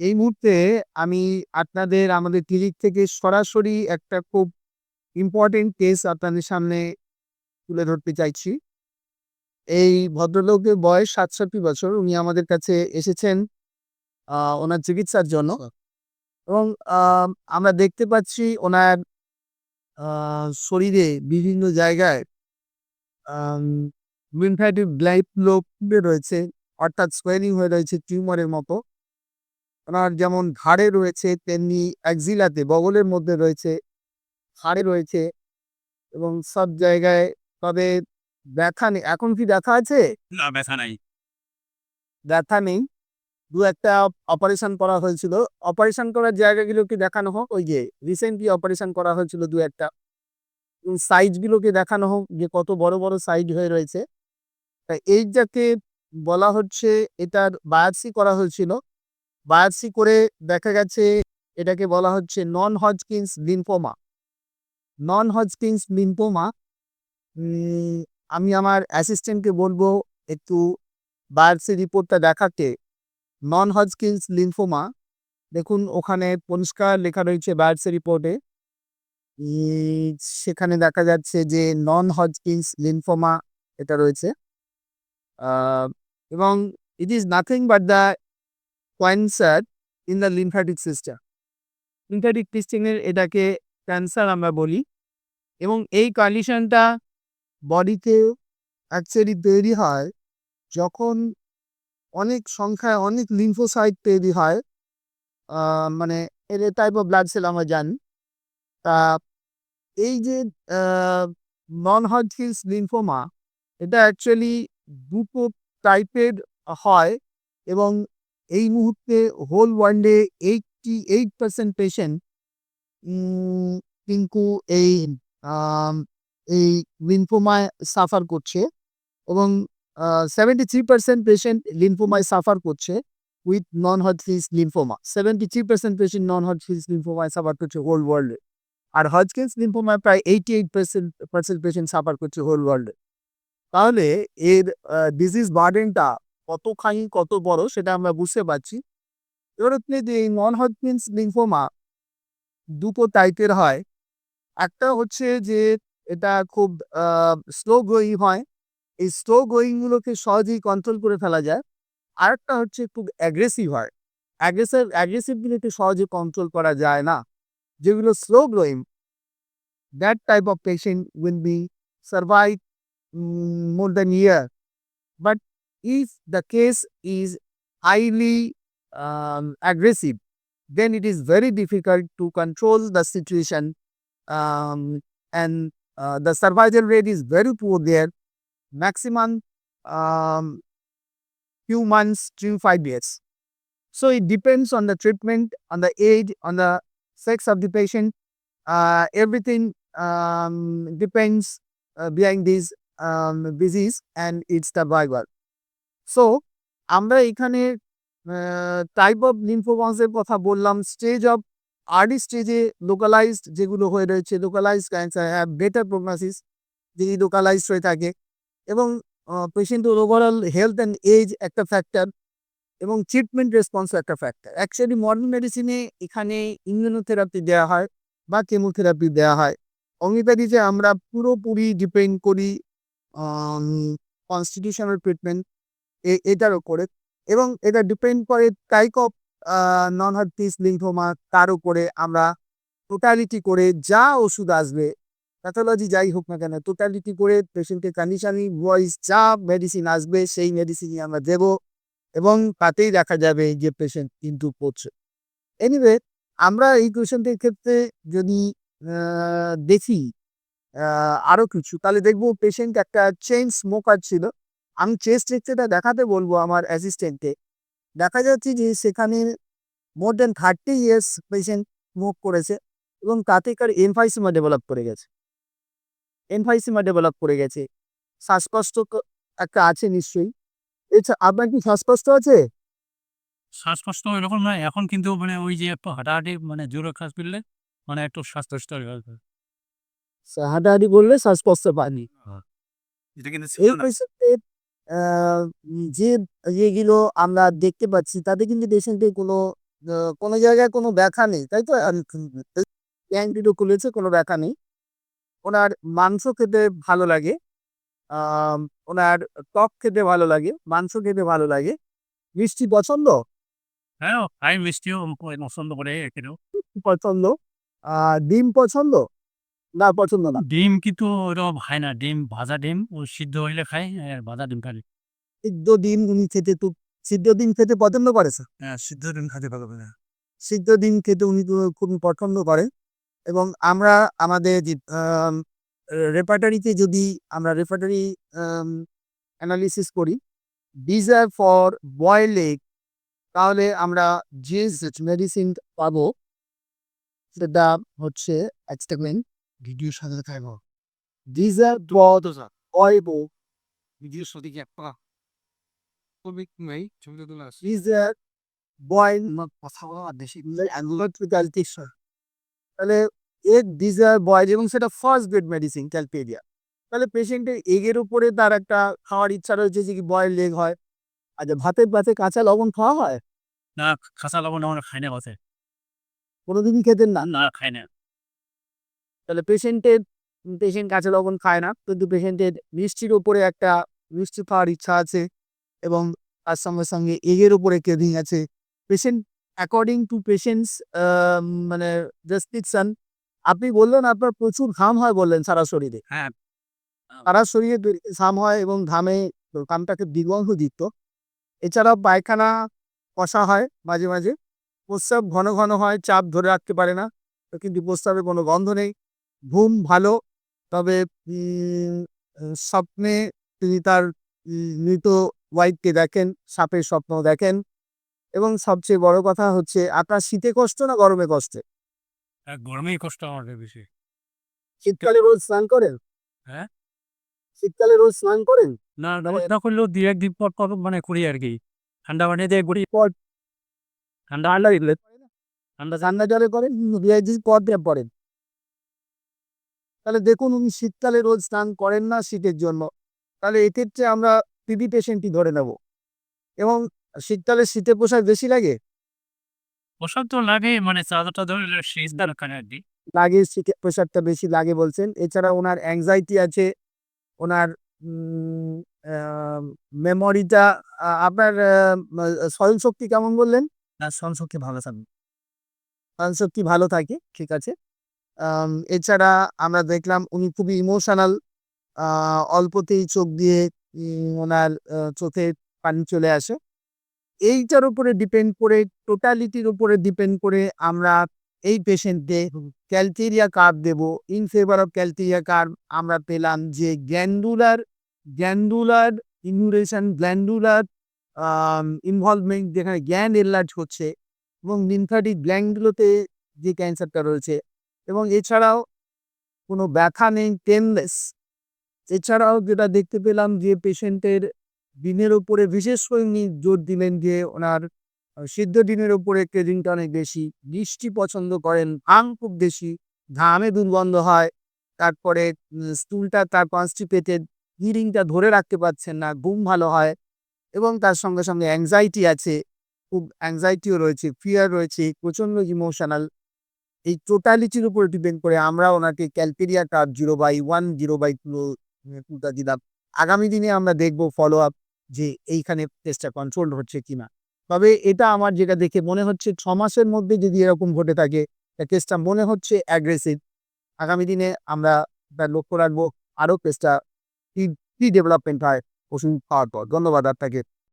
এই মুহূর্তে আমি আপনাদের আমাদের ক্লিনিক থেকে সরাসরি একটা খুব ইম্পর্টেন্ট কেস আপনাদের সামনে তুলে ধরতে চাইছি। এই ভদ্রলোকের বয়স ৬৭ বছর। উনি আমাদের কাছে এসেছেন ওনার চিকিৎসার জন্য। এবং আমরা দেখতে পাচ্ছি ওনার শরীরে বিভিন্ন জায়গায় lymphatic ব্লাইট লোক রয়েছে অর্থাৎ সোয়েলিং হয়ে রয়েছে টিউমারের মতো। ওনার যেমন ঘাড়ে রয়েছে তেমনি অ্যাক্সিলাতে বগলের মধ্যে রয়েছে, হাড়ে রয়েছে এবং সব জায়গায় তবে ব্যথা নেই। এখন কি ব্যথা আছে? না ব্যথা নাই। ব্যথা নেই। দু একটা অপারেশন করা হয়েছিল। অপারেশন করার জায়গাগুলোকে দেখানো হোক। ওই যে রিসেন্টলি অপারেশন করা হয়েছিল ২-১ টা। এবং সাইজ গুলোকে দেখানো হোক যে কত বড়, বড় সাইজ হয়ে রয়েছে। তা এই যাকে বলা হচ্ছে এটার বায়োপসি করা হয়েছিল। বায়োপসি করে দেখা গেছে, এটাকে বলা হচ্ছে non Hodgkin's lymphoma. Non Hodgkin's lymphoma um, আমি আমার অ্যাসিস্ট্যান্টকে বলব একটু বায়োপসি রিপোর্টটা দেখাতে। নন হজকিন্স লিম্ফোমা দেখুন ওখানে পরিষ্কার লেখা রয়েছে বায়োপসি রিপোর্টে। সেখানে দেখা যাচ্ছে যে নন হজকিন্স লিম্ফোমা এটা রয়েছে। এবং it is nothing but the cancer in the lymphatic system. lymphatic system এর এটাকে ক্যান্সার আমরা বলি। এবং এই কন্ডিশনটা বডিতে অ্যাকচুয়ালি তৈরি হয় যখন অনেক সংখ্যায় অনেক লিম্ফোসাইট তৈরি হয়। মানে এর টাইপ অফ ব্লাড সেল আমরা জানি। তা এই যে নন হজকিন্স লিম্ফোমা এটা অ্যাকচুয়ালি দুটো টাইপের হয় এবং এই মুহূর্তে হোল ওয়ার্ল্ডে 88% পেশেন্ট উম, কিন্তু এই এই লিম্ফোমায় সাফার করছে এবং, আ 73% পেশেন্ট লিম্ফোমায় সাফার করছে with non Hodgkin's lymphoma. 73% patient non Hodgkin's লিম্ফোমায় suffer করছে হোল ওয়ার্ল্ডে। আর হজকিন্স লিম্ফোমায় প্রায় 88% পারসেন্ট পেশেন্ট সাফার করছে হোল ওয়ার্ল্ডে। তাহলে এর ডিজিজ বার্ডেনটা কতখানি কত বড় সেটা আমরা বুঝতে পারছি। এই নন হজকিন্স লিম্ফোমা দুটো টাইপের হয়। একটা হচ্ছে যে এটা খুব স্লো গ্রোয়িং হয়। এই স্লো গ্রোয়িং গুলোকে সহজেই কন্ট্রোল করে ফেলা যায়। আরেকটা হচ্ছে খুব অ্যাগ্রেসিভ হয়। অ্যাগ্রেসিভ অ্যাগ্রেসিভ গুলোকে সহজে কন্ট্রোল করা যায় না। যেগুলো slow growing that type of patient will be survive more than year. But if the case is highly um, aggressive, then it is very difficult to control the situation um, and uh, the survival rate is very poor there. Maximum um, few months to five years. So it depends on the treatment, on the age, on the sex of the patient. Uh, everything um, depends uh, behind this um, disease and its survival. So, আমরা এখানে type of lymphomas কথা বললাম stage of early স্টেজে localized যেগুলো হয়ে রয়েছে localized cancer have better prognosis যদি localized হয়ে থাকে এবং পেশেন্টের ওভারঅল হেলথ অ্যান্ড এজ একটা ফ্যাক্টর এবং ট্রিটমেন্ট রেসপন্সও একটা ফ্যাক্টর। অ্যাকচুয়ালি মডার্ন মেডিসিনে এখানে ইমিউনোথেরাপি দেওয়া হয় বা কেমোথেরাপি দেওয়া হয়। হোমিওপ্যাথিতে আমরা পুরোপুরি ডিপেন্ড করি কনস্টিটিউশনাল ট্রিটমেন্ট এটার উপরে এবং এটা ডিপেন্ড করে type of non Hodgkin's lymphoma তার উপরে আমরা টোটালিটি করে যা ওষুধ আসবে প্যাথোলজি যাই হোক না কেন টোটালিটি করে পেশেন্টের কন্ডিশনিং ওয়াইজ যা মেডিসিন আসবে, সেই মেডিসিনই আমরা দেব এবং তাতেই দেখা যাবে যে পেশেন্ট কিন্তু করছে। এনিওয়ে আমরা এই পেশেন্টের ক্ষেত্রে যদি দেখি, আ, আরও কিছু, তাহলে দেখব পেশেন্ট একটা চেইন স্মোকার ছিল। আমি চেস্ট এক্স-রেটা দেখাতে বলব আমার অ্যাসিস্ট্যান্টকে। দেখা যাচ্ছে যে সেখানে more than thirty years patient smoke করেছে এবং তাতে তার এমফাইসিমা ডেভেলপ করে গেছে। এমফাইসিমা ডেভেলপ করে গেছে। শ্বাসকষ্ট একটা আছে নিশ্চয়ই। এছা আপনার কি শ্বাসকষ্ট আছে? শ্বাসকষ্ট এরকম নয়। এখন কিন্তু মানে ওই যে একটু হাঁটাহাঁটি মানে জোরে শ্বাস ফেললে মানে একটু শ্বাসকষ্ট হয়। হাঁটাহাঁটি করলে শ্বাসকষ্ট পাননি। এটা কিন্তু যে যেগুলো আমরা দেখতে পাচ্ছি তাতে কিন্তু পেশেন্টের কোনো কোনো জায়গায় কোনো ব্যথা নেই তাই তো? প্যান্টিটো খুলেছে কোনো ব্যথা নেই। ওনার মাংস খেতে ভালো লাগে আম, ওনার টক খেতে ভালো লাগে মাংস খেতে ভালো লাগে। মিষ্টি পছন্দ? হ্যাঁ খাই মিষ্টিও পছন্দ করে পছন্দ? আর ডিম পছন্দ? না পছন্দ না। ডিম কিন্তু ওরকম খায় না। ডিম ভাজা ডিম ও সিদ্ধ হইলে খায় আর ভাজা ডিম খাই সিদ্ধ ডিম উনি খেতে তো সিদ্ধ ডিম খেতে পছন্দ করে স্যার? হ্যাঁ সিদ্ধ ডিম খাতে ভালো না সিদ্ধ ডিম খেতে উনি খুব পছন্দ করেন এবং আমরা আমাদের রেপার্টারিতে যদি আমরা রেপার্টারি অ্যানালিসিস করি ডিজার ফর বয়েল এগ তাহলে আমরা যে মেডিসিন পাবো সেটা হচ্ছে এক্সটেকমেন্ট ভিডিওর সাথে থাকব ডিজার ফর বয়েল ভিডিওর সাথে কি একটা কবি নাই ছবিটা তোলা আছে ডিজার বয়েল কথা দেশি অ্যাঙ্গুলার টিকশন তাহলে এর ডিজার বয়েল এবং সেটা ফার্স্ট গ্রেড মেডিসিন ক্যালপেরিয়া তাহলে পেশেন্টের এগের উপরে তার একটা খাওয়ার ইচ্ছা রয়েছে যে কি বয়েল লেগ হয়। আচ্ছা ভাতের পাতে কাঁচা লবণ খাওয়া হয়? না কাঁচা লবণ আমরা খাই না কথা কোনোদিনই খেতেন না? না খাই না। তাহলে পেশেন্টের পেশেন্ট কাঁচা লবণ খায় না। কিন্তু পেশেন্টের মিষ্টির উপরে একটা মিষ্টি খাওয়ার ইচ্ছা আছে এবং তার সঙ্গে সঙ্গে এগের উপরে ক্রেভিং আছে। পেশেন্ট অ্যাকর্ডিং টু পেশেন্টস মানে রেস্ট্রিকশন আপনি বললেন আপনার প্রচুর ঘাম হয় বললেন সারা শরীরে। হ্যাঁ। সারা শরীরে ঘাম হয় এবং ঘামে ঘামটাকে দিগন্ধ দিত। এছাড়াও পায়খানা কষা হয় মাঝে মাঝে। প্রস্রাব ঘন ঘন হয় চাপ ধরে রাখতে পারে না। কিন্তু প্রস্রাবে কোনো গন্ধ নেই। ঘুম ভালো তবে স্বপ্নে তিনি তার মৃত ওয়াইফকে দেখেন সাপের স্বপ্ন দেখেন। এবং সবচেয়ে বড় কথা হচ্ছে আপনার শীতে কষ্ট না গরমে কষ্ট? হ্যাঁ, গরমেই কষ্ট আমাদের বেশি। শীতকালে রোজ স্নান করেন? হ্যাঁ? শীতকালে রোজ স্নান করেন? না না করলেও দু একদিন পর পর মানে করি আর কি। ঠান্ডা পানি দিয়ে করি। পর- ঠান্ডা ঠান্ডা ঠান্ডা ঠান্ডা জলে করেন রিয়াইজিস পর দিয়ে পড়েন তাহলে দেখুন উনি শীতকালে রোজ স্নান করেন না শীতের জন্য। তাহলে এক্ষেত্রে আমরা পিবি পেশেন্টই ধরে নেব। এবং শীতকালে শীতের পোশাক বেশি লাগে? ওসব তো লাগে মানে চাদরটা ধরে শীত দরকার আর কি। লাগে শীতের পোশাকটা বেশি লাগে বলছেন। এছাড়া ওনার অ্যাংজাইটি আছে ওনার মেমোরিটা আপনার স্মরণ শক্তি কেমন বললেন? না শক্তি ভালো থাকবে শক্তি ভালো থাকে ঠিক আছে। এছাড়া আমরা দেখলাম উনি খুবই ইমোশনাল অল্পতেই চোখ দিয়ে ওনার চোখে পানি চলে আসে। এইটার উপরে ডিপেন্ড করে টোটালিটির উপরে ডিপেন্ড করে আমরা এই পেশেন্টকে ক্যালটেরিয়া কার্ভ দেব। ইন ফেভার অফ ক্যালটেরিয়া কার্ভ আমরা পেলাম যে গ্যান্ডুলার গ্যান্ডুলার ইনুরেশন গ্ল্যান্ডুলার ইনভলভমেন্ট যেখানে গ্যান্ড এনলার্জ হচ্ছে এবং লিম্ফ্যাটিক গ্ল্যান্ডগুলোতে যে ক্যান্সারটা রয়েছে এবং এছাড়াও কোনো ব্যথা নেই পেনলেস এছাড়াও যেটা দেখতে পেলাম যে পেশেন্টের দিনের উপরে, বিশেষ করে উনি জোর দিলেন যে ওনার সিদ্ধ দিনের উপরে ক্রেডিংটা অনেক বেশি বৃষ্টি পছন্দ করেন আং খুব বেশি, ঘামে দুর্গন্ধ হয়, তারপরে স্টুলটা তার কনস্টিপেটেড হিরিংটা ধরে রাখতে পারছেন না, ঘুম ভালো হয় এবং তার সঙ্গে সঙ্গে অ্যাংজাইটি আছে, খুব অ্যাংজাইটিও রয়েছে ফিয়ার রয়েছে, প্রচণ্ড ইমোশনাল এই টোটালিটির উপর ডিপেন্ড করে আমরা ওনাকে ক্যালপেরিয়া কার zero by one zero by two টুটা দিলাম। আগামী দিনে আমরা দেখব ফলো আপ যে এইখানে টেস্টটা কন্ট্রোল হচ্ছে কিনা। তবে এটা আমার যেটা দেখে মনে হচ্ছে, ছ মাসের মধ্যে যদি এরকম ঘটে থাকে কেসটা মনে হচ্ছে অ্যাগ্রেসিভ আগামী দিনে আমরা লক্ষ্য রাখব, আরও কেসটা কি ডেভেলপমেন্ট হয় ওষুধ খাওয়ার পর। ধন্যবাদ আপনাকে।